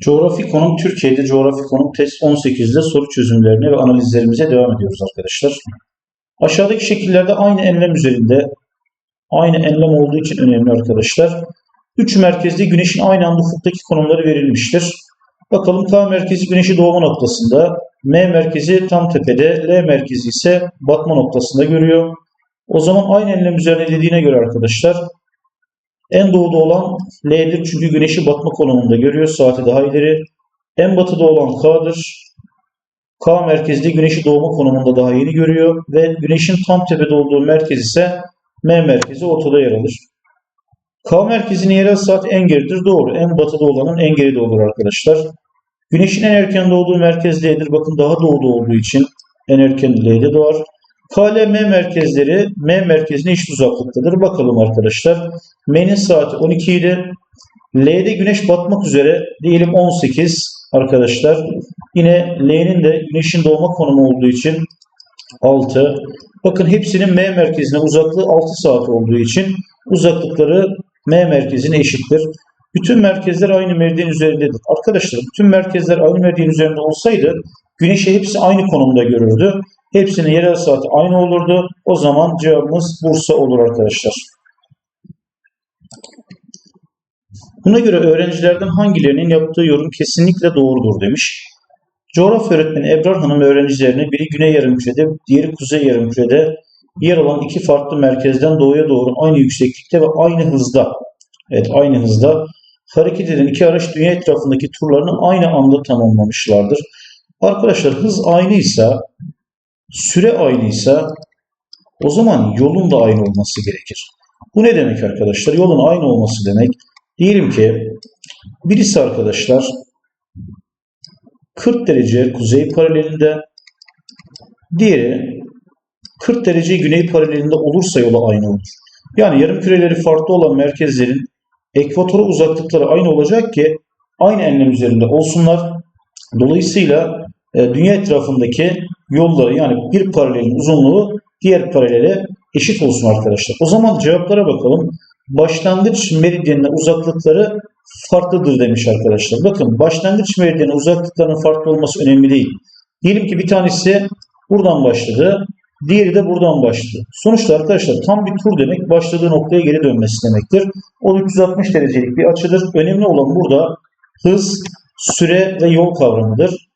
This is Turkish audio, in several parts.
Coğrafi konum Türkiye'de coğrafi konum test 18'de soru çözümlerine ve analizlerimize devam ediyoruz arkadaşlar. Aşağıdaki şekillerde aynı enlem üzerinde aynı enlem olduğu için önemli arkadaşlar. Üç merkezde güneşin aynı anda ufuktaki konumları verilmiştir. Bakalım K merkezi güneşi doğma noktasında, M merkezi tam tepede, L merkezi ise batma noktasında görüyor. O zaman aynı enlem üzerine dediğine göre arkadaşlar en doğuda olan L'dir çünkü güneşi batma konumunda görüyor. Saati daha ileri. En batıda olan K'dır. K merkezde güneşi doğma konumunda daha yeni görüyor. Ve güneşin tam tepede olduğu merkez ise M merkezi ortada yer alır. K merkezinin yerel saat en geridir. Doğru. En batıda olanın en geride olur arkadaşlar. Güneşin en erken doğduğu merkez L'dir. Bakın daha doğuda olduğu için en erken L'de doğar. KLM merkezleri M merkezine eşit uzaklıktadır. Bakalım arkadaşlar. M'nin saati 12 idi. L'de güneş batmak üzere diyelim 18 arkadaşlar. Yine L'nin de güneşin doğma konumu olduğu için 6. Bakın hepsinin M merkezine uzaklığı 6 saat olduğu için uzaklıkları M merkezine eşittir. Bütün merkezler aynı meridyen üzerindedir. Arkadaşlar bütün merkezler aynı meridyen üzerinde olsaydı güneşi hepsi aynı konumda görürdü. Hepsinin yerel saati aynı olurdu. O zaman cevabımız Bursa olur arkadaşlar. Buna göre öğrencilerden hangilerinin yaptığı yorum kesinlikle doğrudur demiş. Coğrafya öğretmeni Ebrar Hanım öğrencilerine biri güney yarımkürede, diğeri kuzey yarımkürede yer alan iki farklı merkezden doğuya doğru aynı yükseklikte ve aynı hızda, evet aynı hızda hareket eden iki araç dünya etrafındaki turlarını aynı anda tamamlamışlardır. Arkadaşlar hız aynıysa, süre aynıysa o zaman yolun da aynı olması gerekir. Bu ne demek arkadaşlar? Yolun aynı olması demek. Diyelim ki birisi arkadaşlar 40 derece kuzey paralelinde, diğeri 40 derece güney paralelinde olursa yolu aynı olur. Yani yarım küreleri farklı olan merkezlerin ekvatora uzaklıkları aynı olacak ki aynı enlem üzerinde olsunlar. Dolayısıyla e, dünya etrafındaki yolları yani bir paralelin uzunluğu diğer paralele eşit olsun arkadaşlar. O zaman cevaplara bakalım. Başlangıç meridyenine uzaklıkları farklıdır demiş arkadaşlar. Bakın başlangıç meridyenine uzaklıklarının farklı olması önemli değil. Diyelim ki bir tanesi buradan başladı. Diğeri de buradan başladı. Sonuçta arkadaşlar tam bir tur demek başladığı noktaya geri dönmesi demektir. O 360 derecelik bir açıdır. Önemli olan burada hız, süre ve yol kavramıdır.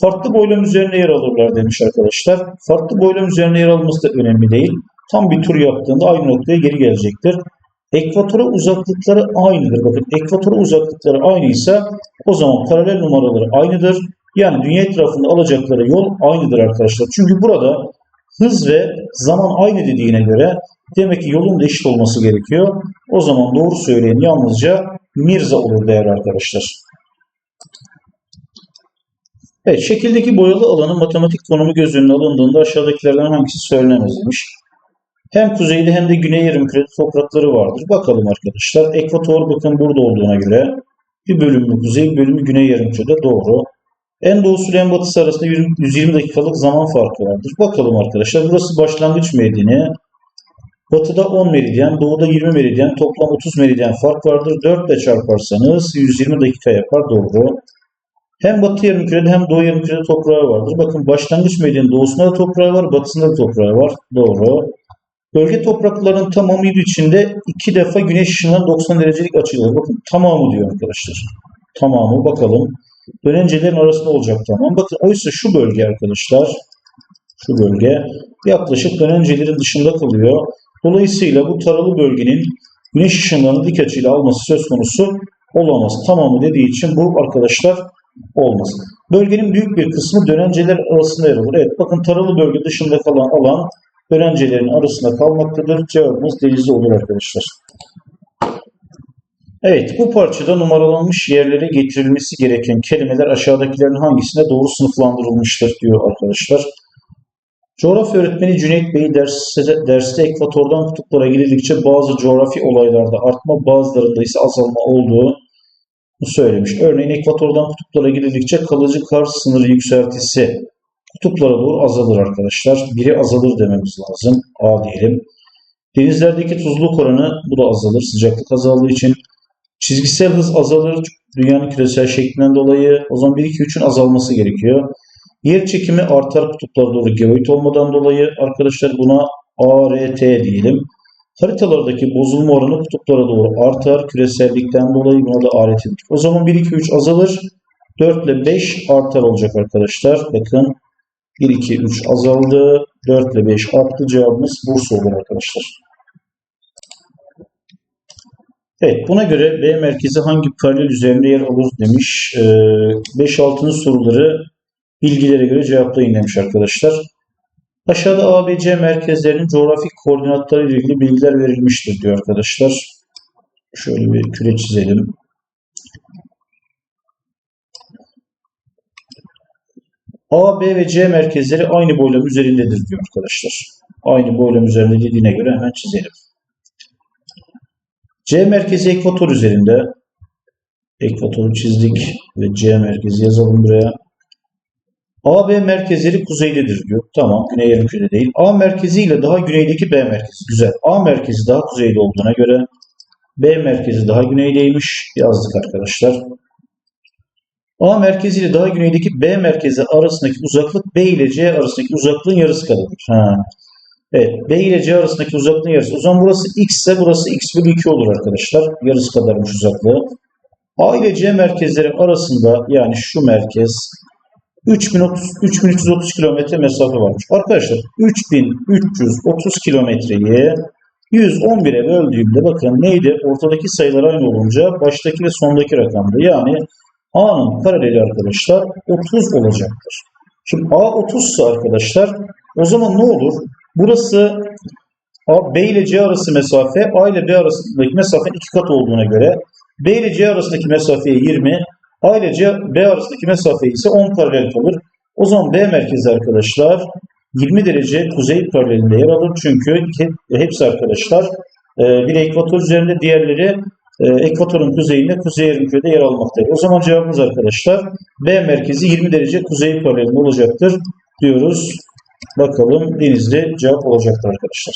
Farklı boylam üzerine yer alırlar demiş arkadaşlar. Farklı boylam üzerine yer alması da önemli değil. Tam bir tur yaptığında aynı noktaya geri gelecektir. Ekvatora uzaklıkları aynıdır. Bakın ekvatora uzaklıkları aynıysa o zaman paralel numaraları aynıdır. Yani dünya etrafında alacakları yol aynıdır arkadaşlar. Çünkü burada hız ve zaman aynı dediğine göre demek ki yolun eşit olması gerekiyor. O zaman doğru söyleyen yalnızca Mirza olur değerli arkadaşlar. Evet, şekildeki boyalı alanın matematik konumu göz önüne alındığında aşağıdakilerden hangisi söylenemez demiş. Hem kuzeyde hem de güney yarımkürede toprakları vardır. Bakalım arkadaşlar. Ekvator bakın burada olduğuna göre bir bölümü kuzey, bir bölümü güney yarımkürede doğru. En doğusu ile en batısı arasında 120 dakikalık zaman farkı vardır. Bakalım arkadaşlar. Burası başlangıç meridiyeni. Batıda 10 meridyen, doğuda 20 meridyen, toplam 30 meridyen fark vardır. 4 ile çarparsanız 120 dakika yapar. Doğru. Hem batı yarımkürede hem doğu yarımkürede toprağı vardır. Bakın başlangıç meridyenin doğusunda da toprağı var, batısında da toprağı var. Doğru. Bölge topraklarının tamamı içinde iki defa güneş ışığından 90 derecelik açılır. Bakın tamamı diyor arkadaşlar. Tamamı bakalım. Dönencelerin arasında olacak tamam. Bakın oysa şu bölge arkadaşlar. Şu bölge yaklaşık dönencelerin dışında kalıyor. Dolayısıyla bu taralı bölgenin güneş ışınlarını dik açıyla alması söz konusu olamaz. Tamamı dediği için bu arkadaşlar olmaz. Bölgenin büyük bir kısmı dönenceler arasında yer alır. Evet bakın taralı bölge dışında kalan alan dönencelerin arasında kalmaktadır. Cevabımız denizli olur arkadaşlar. Evet bu parçada numaralanmış yerlere getirilmesi gereken kelimeler aşağıdakilerin hangisine doğru sınıflandırılmıştır diyor arkadaşlar. Coğrafya öğretmeni Cüneyt Bey derste, derste ekvatordan kutuplara gidildikçe bazı coğrafi olaylarda artma bazılarında ise azalma olduğu söylemiş. Örneğin ekvatordan kutuplara gidildikçe kalıcı kar sınırı yükseltisi kutuplara doğru azalır arkadaşlar. Biri azalır dememiz lazım. A diyelim. Denizlerdeki tuzluluk oranı bu da azalır. Sıcaklık azaldığı için Çizgisel hız azalır dünyanın küresel şeklinden dolayı. O zaman 1, 2, 3'ün azalması gerekiyor. Yer çekimi artar kutuplara doğru geoid olmadan dolayı arkadaşlar buna ART diyelim. Haritalardaki bozulma oranı kutuplara doğru artar. Küresellikten dolayı buna da ART diyor. O zaman 1, 2, 3 azalır. 4 ile 5 artar olacak arkadaşlar. Bakın 1, 2, 3 azaldı. 4 ile 5 arttı. Cevabımız Bursa olur arkadaşlar. Evet buna göre B merkezi hangi paralel üzerinde yer alır demiş. 5-6. soruları bilgilere göre cevaplayın demiş arkadaşlar. Aşağıda ABC merkezlerinin coğrafik koordinatları ile ilgili bilgiler verilmiştir diyor arkadaşlar. Şöyle bir küre çizelim. A, B ve C merkezleri aynı boylam üzerindedir diyor arkadaşlar. Aynı boylam üzerinde dediğine göre hemen çizelim. C merkezi ekvator üzerinde. Ekvatoru çizdik ve C merkezi yazalım buraya. AB merkezleri kuzeydedir diyor. Tamam güney yarımkürede değil. A merkezi ile daha güneydeki B merkezi. Güzel. A merkezi daha kuzeyde olduğuna göre B merkezi daha güneydeymiş. Yazdık arkadaşlar. A merkezi ile daha güneydeki B merkezi arasındaki uzaklık B ile C arasındaki uzaklığın yarısı kadardır. Ha. Evet. B ile C arasındaki uzaklığın yarısı. O zaman burası x ise burası x bölü 2 olur arkadaşlar. Yarısı kadarmış uzaklığı. A ile C merkezleri arasında yani şu merkez 3030, 3330 kilometre mesafe varmış. Arkadaşlar 3330 kilometreyi 111'e böldüğümde bakın neydi? Ortadaki sayılar aynı olunca baştaki ve sondaki rakamdı. Yani A'nın paraleli arkadaşlar 30 olacaktır. Şimdi A 30 ise arkadaşlar o zaman ne olur? Burası A, B ile C arası mesafe A ile B arasındaki mesafe iki kat olduğuna göre B ile C arasındaki mesafeye 20 A ile C, B arasındaki mesafe ise 10 paralel kalır. O zaman B merkezi arkadaşlar 20 derece kuzey paralelinde yer alır. Çünkü hepsi arkadaşlar e, bir ekvator üzerinde diğerleri e, ekvatorun kuzeyinde kuzey yarımkürede yer almaktadır. O zaman cevabımız arkadaşlar B merkezi 20 derece kuzey paralelinde olacaktır diyoruz. Bakalım Denizli cevap olacaktır arkadaşlar.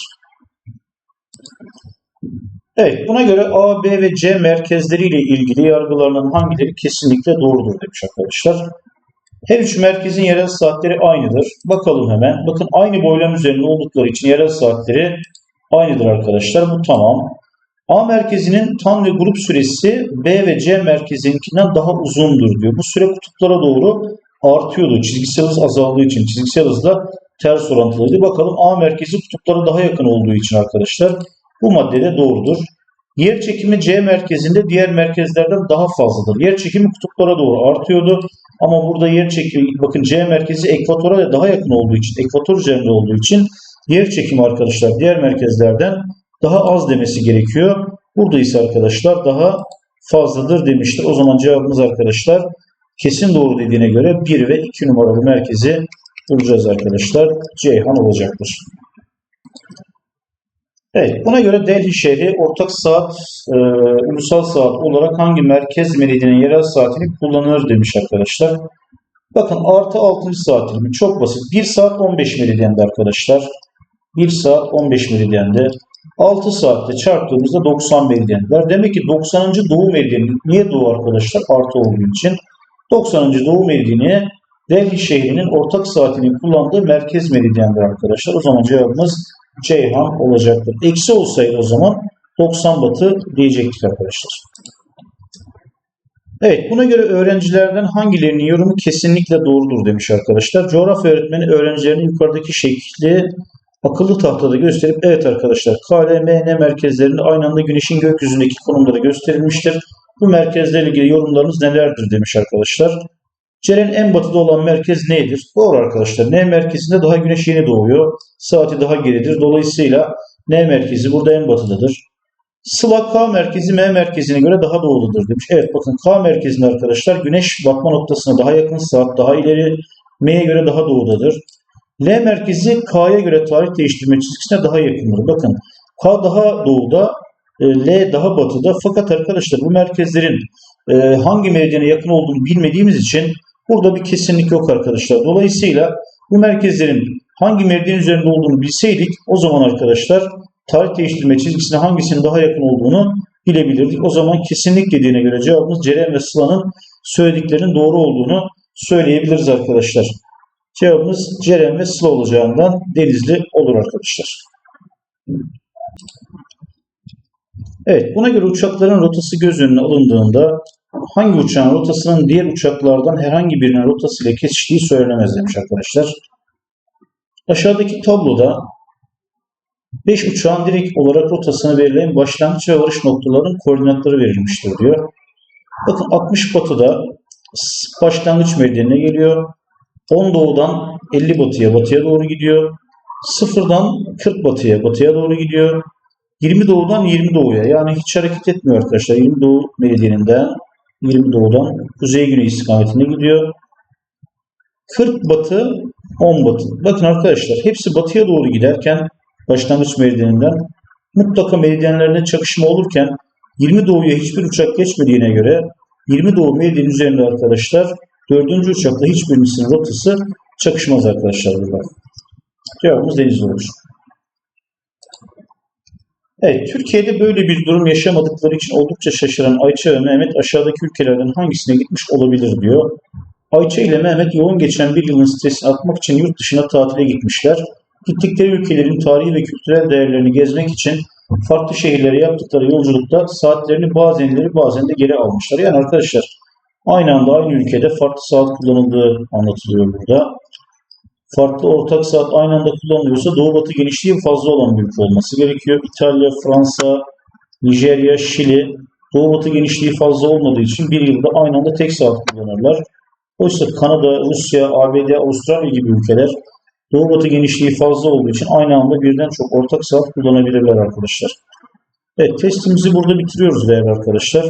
Evet buna göre A, B ve C merkezleriyle ilgili yargılarının hangileri kesinlikle doğrudur demiş arkadaşlar. Her üç merkezin yerel saatleri aynıdır. Bakalım hemen. Bakın aynı boylam üzerinde oldukları için yerel saatleri aynıdır arkadaşlar. Bu tamam. A merkezinin tan ve grup süresi B ve C merkezinkinden daha uzundur diyor. Bu süre kutuplara doğru artıyordu. Çizgisel hız azaldığı için çizgisel hızla ters orantılıydı. Bakalım A merkezi kutuplara daha yakın olduğu için arkadaşlar bu maddede doğrudur. Yer çekimi C merkezinde diğer merkezlerden daha fazladır. Yer çekimi kutuplara doğru artıyordu. Ama burada yer çekimi bakın C merkezi ekvatora daha yakın olduğu için, ekvator üzerinde olduğu için yer çekimi arkadaşlar diğer merkezlerden daha az demesi gerekiyor. Burada ise arkadaşlar daha fazladır demiştir. O zaman cevabımız arkadaşlar kesin doğru dediğine göre 1 ve 2 numaralı merkezi bulacağız arkadaşlar. Ceyhan olacaktır. Evet, buna göre Delhi şehri ortak saat, e, ulusal saat olarak hangi merkez meridyenin yerel saatini kullanır demiş arkadaşlar. Bakın artı 6. saat dilimi çok basit. 1 saat 15 meridyende arkadaşlar. 1 saat 15 meridyende. 6 saatte çarptığımızda 90 meridyen var. Demek ki 90. doğu meridyeni niye doğu arkadaşlar? Artı olduğu için. 90. doğu meridyeni Delhi şehrinin ortak saatini kullandığı merkez meridyendir arkadaşlar. O zaman cevabımız Ceyhan olacaktır. Eksi olsaydı o zaman 90 batı diyecektik arkadaşlar. Evet buna göre öğrencilerden hangilerinin yorumu kesinlikle doğrudur demiş arkadaşlar. Coğrafya öğretmeni öğrencilerin yukarıdaki şekli akıllı tahtada gösterip evet arkadaşlar KLMN merkezlerinde aynı anda güneşin gökyüzündeki konumları gösterilmiştir. Bu merkezlerle ilgili yorumlarınız nelerdir demiş arkadaşlar. Cere'nin en batıda olan merkez nedir? Doğru arkadaşlar. N merkezinde daha güneş yeni doğuyor. Saati daha geridir. Dolayısıyla N merkezi burada en batıdadır. Sıla K merkezi M merkezine göre daha doğuludur demiş. Evet bakın K merkezinde arkadaşlar güneş batma noktasına daha yakın saat daha ileri M'ye göre daha doğudadır. L merkezi K'ya göre tarih değiştirme çizgisine daha yakındır. Bakın K daha doğuda e, L daha batıda fakat arkadaşlar bu merkezlerin e, hangi meridyene yakın olduğunu bilmediğimiz için Burada bir kesinlik yok arkadaşlar. Dolayısıyla bu merkezlerin hangi meridyen üzerinde olduğunu bilseydik o zaman arkadaşlar tarih değiştirme çizgisine hangisinin daha yakın olduğunu bilebilirdik. O zaman kesinlik dediğine göre cevabımız Ceren ve Sıla'nın söylediklerinin doğru olduğunu söyleyebiliriz arkadaşlar. Cevabımız Ceren ve Sıla olacağından Denizli olur arkadaşlar. Evet, buna göre uçakların rotası göz önüne alındığında hangi uçağın rotasının diğer uçaklardan herhangi birinin rotasıyla kesiştiği söylenemez demiş arkadaşlar. Aşağıdaki tabloda 5 uçağın direkt olarak rotasını belirleyen başlangıç ve varış noktalarının koordinatları verilmiştir diyor. Bakın 60 batıda başlangıç meridyenine geliyor. 10 doğudan 50 batıya batıya doğru gidiyor. 0'dan 40 batıya batıya doğru gidiyor. 20 doğudan 20 doğuya yani hiç hareket etmiyor arkadaşlar. 20 doğu meridyeninde 20 doğudan kuzey güney istikametine gidiyor. 40 batı 10 batı. Bakın arkadaşlar hepsi batıya doğru giderken başlangıç meridyeninden mutlaka meridyenlerine çakışma olurken 20 doğuya hiçbir uçak geçmediğine göre 20 doğu meridyen üzerinde arkadaşlar 4. uçakla hiçbirisinin rotası çakışmaz arkadaşlar burada. Cevabımız Denizli olur. Evet, Türkiye'de böyle bir durum yaşamadıkları için oldukça şaşıran Ayça ve Mehmet aşağıdaki ülkelerden hangisine gitmiş olabilir diyor. Ayça ile Mehmet yoğun geçen bir yılın stresini atmak için yurt dışına tatile gitmişler. Gittikleri ülkelerin tarihi ve kültürel değerlerini gezmek için farklı şehirlere yaptıkları yolculukta saatlerini bazen ileri bazen de geri almışlar. Yani arkadaşlar aynı anda aynı ülkede farklı saat kullanıldığı anlatılıyor burada. Farklı ortak saat aynı anda kullanılıyorsa doğu batı genişliği fazla olan bir ülke olması gerekiyor. İtalya, Fransa, Nijerya, Şili doğu batı genişliği fazla olmadığı için bir yılda aynı anda tek saat kullanırlar. Oysa Kanada, Rusya, ABD, Avustralya gibi ülkeler doğu batı genişliği fazla olduğu için aynı anda birden çok ortak saat kullanabilirler arkadaşlar. Evet testimizi burada bitiriyoruz değerli arkadaşlar.